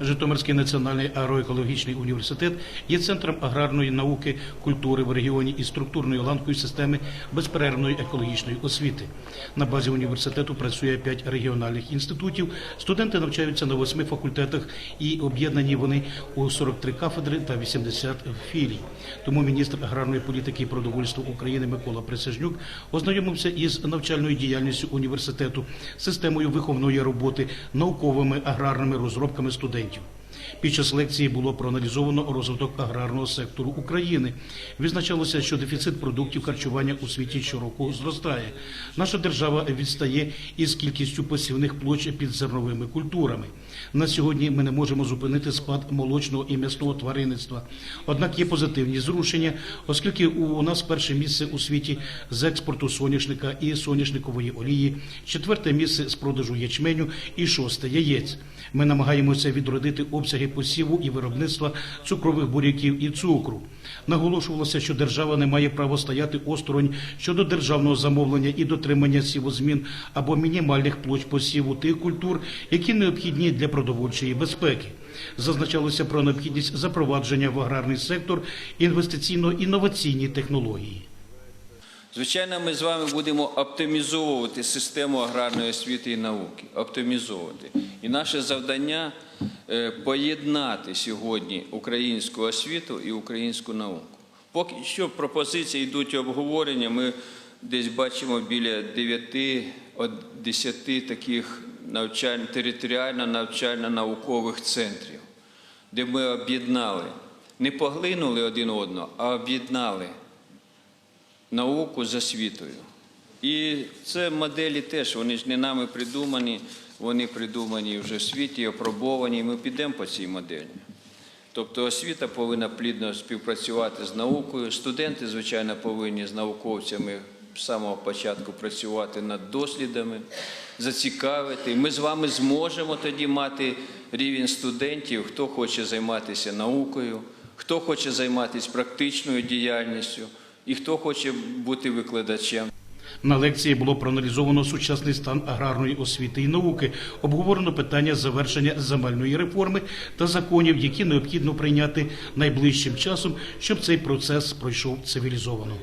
Житомирський національний агроекологічний університет є центром аграрної науки, культури в регіоні і структурною ланкою системи безперервної екологічної освіти. На базі університету працює п'ять регіональних інститутів. Студенти навчаються на восьми факультетах і об'єднані вони у 43 кафедри та 80 філій. Тому міністр аграрної політики і продовольства України Микола Присяжнюк ознайомився із навчальною діяльністю університету, системою виховної роботи, науковими аграрними розробками студентів студентів. Під час лекції було проаналізовано розвиток аграрного сектору України. Відзначалося, що дефіцит продуктів харчування у світі щороку зростає. Наша держава відстає із кількістю посівних площ під зерновими культурами. На сьогодні ми не можемо зупинити спад молочного і м'ясного тваринництва. Однак є позитивні зрушення, оскільки у нас перше місце у світі з експорту соняшника і соняшникової олії, четверте місце з продажу ячменю і шосте яєць. Ми намагаємося відродити обсяги посіву і виробництва цукрових буряків і цукру. Наголошувалося, що держава не має права стояти осторонь щодо державного замовлення і дотримання сівозмін або мінімальних площ посіву тих культур, які необхідні для продовольчої безпеки. Зазначалося про необхідність запровадження в аграрний сектор інвестиційно-інноваційні технології. Звичайно, ми з вами будемо оптимізовувати систему аграрної освіти і науки. Оптимізовувати. І наше завдання поєднати сьогодні українську освіту і українську науку. Поки що пропозиції йдуть обговорення. Ми десь бачимо біля 9-10 таких навчально, територіально навчально-наукових центрів, де ми об'єднали, не поглинули один одного, а об'єднали науку з освітою. І це моделі теж, вони ж не нами придумані, вони придумані вже в світі, опробовані, і ми підемо по цій моделі. Тобто освіта повинна плідно співпрацювати з наукою. Студенти, звичайно, повинні з науковцями з самого початку працювати над дослідами, зацікавити. Ми з вами зможемо тоді мати рівень студентів, хто хоче займатися наукою, хто хоче займатися практичною діяльністю і хто хоче бути викладачем. На лекції було проаналізовано сучасний стан аграрної освіти і науки, обговорено питання завершення земельної реформи та законів, які необхідно прийняти найближчим часом, щоб цей процес пройшов цивілізовано.